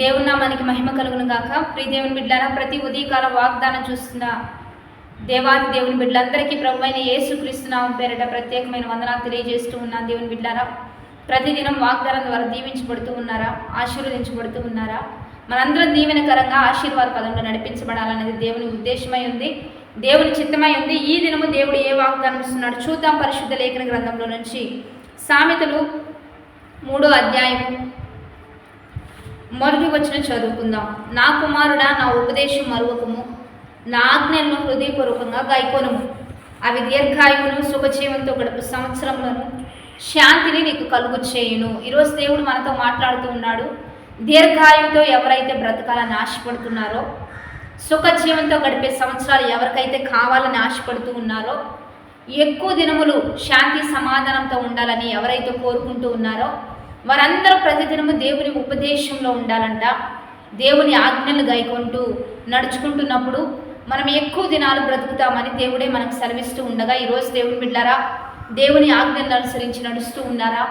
దేవుని నామానికి మహిమ కలుగును గాక. ప్రియ దేవుని బిడ్డారా ప్రతి ఉదయకాల వాగ్దానం చూస్తున్న దేవాది దేవుని బిడ్డలందరికీ ప్రభు అయిన యేసుక్రీస్తునామం పేరిట ప్రత్యేకమైన వందనాలు తెలియజేస్తూ ఉన్నాను దేవుని బిడ్డారా ప్రతిదినం వాగ్దానం ద్వారా దీవించబడుతూ ఉన్నారా? ఆశీర్వదించబడుతూ ఉన్నారా? మనందరం దీవెనకరంగా ఆశీర్వాద పదంలో నడిపించబడాలనేది దేవుని ఉద్దేశమై ఉంది. దేవుని చిత్తమై ఉంది. ఈ దినము దేవుడు ఏ వాగ్దానం ఇస్తున్నాడు చూద్దాం పరిశుద్ధ లేఖన గ్రంథంలో నుంచి. సామెతలు మూడో అధ్యాయం మొదటి వచ్చిన చదువుకుందాం. నా కుమారుడా నా ఉపదేశం మరువకము. నా ఆజ్ఞలను హృదయపూర్వకంగా గైకొనుము అవి దీర్ఘాయువును సుఖజీవంతో గడుపు సంవత్సరంలోను శాంతిని నీకు కలుగు చేయును ఈరోజు దేవుడు మనతో మాట్లాడుతూ ఉన్నాడు. దీర్ఘాయువుతో ఎవరైతే బ్రతకాలని ఆశపడుతున్నారో సుఖజీవంతో గడిపే సంవత్సరాలు ఎవరికైతే కావాలని ఆశపడుతూ ఉన్నారో ఎక్కువ దినములు శాంతి సమాధానంతో ఉండాలని ఎవరైతే కోరుకుంటూ ఉన్నారో వారందరూ ప్రతిదినము దేవుని ఉపదేశంలో ఉండాలంట. దేవుని ఆజ్ఞలు గైకొంటూ నడుచుకుంటున్నప్పుడు మనం ఎక్కువ దినాలు బ్రతుకుతామని దేవుడే మనకు సెలవిస్తూ ఉండగా ఈరోజు దేవుని బిడ్డారా దేవుని ఆజ్ఞలను అనుసరించి నడుస్తూ ఉన్నారా?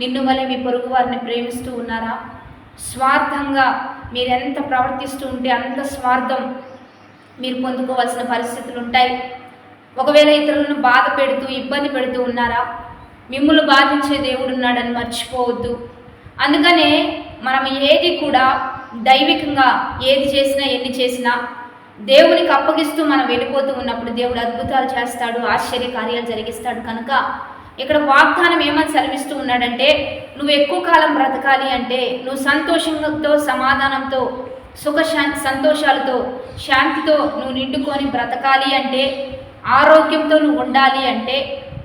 నిన్ను వలె మీ పొరుగు వారిని ప్రేమిస్తూ ఉన్నారా? స్వార్థంగా మీరు ఎంత ప్రవర్తిస్తూ ఉంటే అంత స్వార్థం మీరు పొందుకోవాల్సిన పరిస్థితులు ఉంటాయి. ఒకవేళ ఇతరులను బాధ పెడుతూ ఇబ్బంది పెడుతూ ఉన్నారా? మిమ్మల్ని బాధించే దేవుడు ఉన్నాడని మర్చిపోవద్దు. అందుకనే మనం ఏది కూడా దైవికంగా ఏది చేసినా ఎన్ని చేసినా దేవునికి అప్పగిస్తూ మనం వెళ్ళిపోతూ ఉన్నప్పుడు దేవుడు అద్భుతాలు చేస్తాడు ఆశ్చర్య కార్యాలు జరిగిస్తాడు. కనుక ఇక్కడ వాగ్దానం ఏమని సెలవిస్తూ ఉన్నాడంటే నువ్వు ఎక్కువ కాలం బ్రతకాలి అంటే నువ్వు సంతోషంతో సమాధానంతో సుఖ సంతోషాలతో శాంతితో నువ్వు నిండుకొని బ్రతకాలి అంటే ఆరోగ్యంతో నువ్వు ఉండాలి అంటే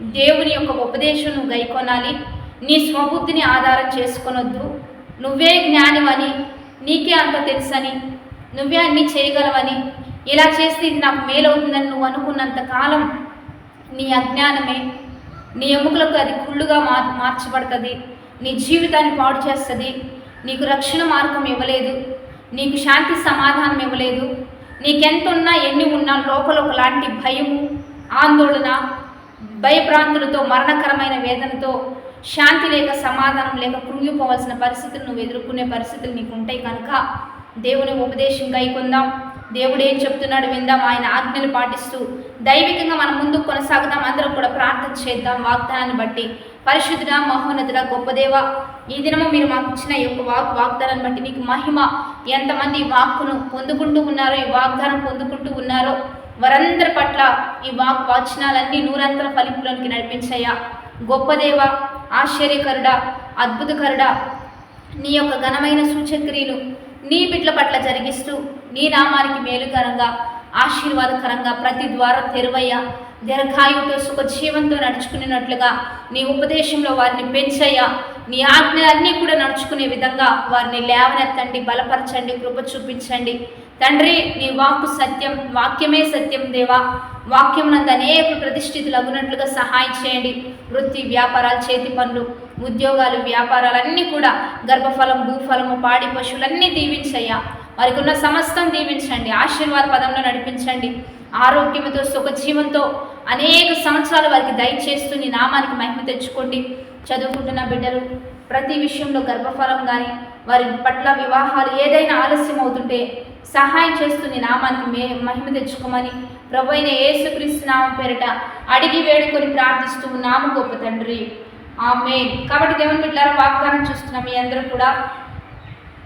దేవుని యొక్క ఉపదేశం నువ్వు గైకొనాలి. నీ స్వబుద్ధిని ఆధారం చేసుకొనొద్దు. నువ్వే జ్ఞానివని నీకే అంత తెలుసని నువ్వే అన్నీ చేయగలవని. ఇలా చేస్తే ఇది నాకు మేలవుతుందని నువ్వు అనుకున్నంత కాలం నీ అజ్ఞానమే నీ ఎముకలకు అది కుళ్ళుగా మార్ మార్చబడుతుంది. నీ జీవితాన్ని పాడు చేస్తుంది. నీకు రక్షణ మార్గం ఇవ్వలేదు. నీకు శాంతి సమాధానం ఇవ్వలేదు. నీకెంత ఉన్నా ఎన్ని ఉన్నా లోపల ఒకలాంటి భయము ఆందోళన భయభ్రాంతులతో మరణకరమైన వేదనతో శాంతి లేక సమాధానం లేక కృంగిపోవాల్సిన పరిస్థితులు నువ్వు ఎదుర్కొనే పరిస్థితులు నీకు ఉంటాయి కనుక దేవుని ఉపదేశం గైకొందాం దేవుడు ఏం చెప్తున్నాడు విందాం. ఆయన ఆజ్ఞలు పాటిస్తూ దైవికంగా మనం ముందుకు కొనసాగుదాం. అందరం కూడా ప్రార్థన చేద్దాం వాగ్దానాన్ని బట్టి. పరిశుద్ధుడ మహోన్నతుడ గొప్పదేవ ఈ దినము మీరు మాకు ఇచ్చిన ఈ యొక్క వాక్ వాగ్దానాన్ని బట్టి నీకు మహిమ. ఎంతమంది ఈ వాక్కును పొందుకుంటూ ఉన్నారో ఈ వాగ్దానం పొందుకుంటూ ఉన్నారో వారందరి పట్ల ఈ వాక్ వాచనాలన్నీ నూరంతర ఫలింపులోనికి నడిపించయ్యా. గొప్ప దేవ ఆశ్చర్యకరుడా అద్భుతకరుడా నీ యొక్క ఘనమైన సూచక్రియలు నీ బిడ్ల పట్ల జరిగిస్తూ నీ నామానికి మేలుకరంగా ఆశీర్వాదకరంగా ప్రతి ద్వారం తెరువయ్యా. దీర్ఘాయువుతో సుఖజీవంతో నడుచుకునేటట్లుగా నీ ఉపదేశంలో వారిని పెంచయ్యా. నీ ఆజ్ఞలన్నీ కూడా నడుచుకునే విధంగా వారిని లేవనెత్తండి బలపరచండి కృప చూపించండి. తండ్రి నీ వాక్కు సత్యం వాక్యమే సత్యం దేవా. వాక్యం నందు అనేక ప్రతిష్ఠితులు అగునట్లుగా సహాయం చేయండి. వృత్తి వ్యాపారాలు చేతి పనులు ఉద్యోగాలు వ్యాపారాలన్నీ కూడా గర్భఫలం భూఫలము పాడి పశువులన్నీ దీవించయ్యా. వారికి ఉన్న సమస్తం దీవించండి. ఆశీర్వాద పదంలో నడిపించండి. ఆరోగ్యంతో సుఖజీవంతో అనేక సంవత్సరాలు వారికి దయచేస్తూ నీ నామానికి మహిమ తెచ్చుకోండి. చదువుకుంటున్న బిడ్డలు ప్రతి విషయంలో గర్భఫలం కానీ వారి పట్ల వివాహాలు ఏదైనా ఆలస్యం అవుతుంటే సహాయం చేస్తూ నీ నామానికి మే మహిమ తెచ్చుకోమని ప్రభు అయిన యేసుక్రీస్తు నామం పేరిట అడిగి వేడుకొని ప్రార్థిస్తూ నామ గొప్ప తండ్రి. ఆమె కాబట్టి దేవుని బిడ్డారా వాగ్దానం చూస్తున్న మీ అందరూ కూడా.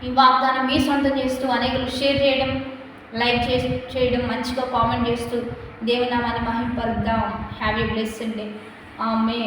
ఈ వాగ్దానం మీ సొంతం చేస్తూ అనేకలు షేర్ చేయడం లైక్ చే చేయడం మంచిగా కామెంట్ చేస్తూ దేవునామాన్ని మహింపరుద్దాం. Have a bless day. ఆమె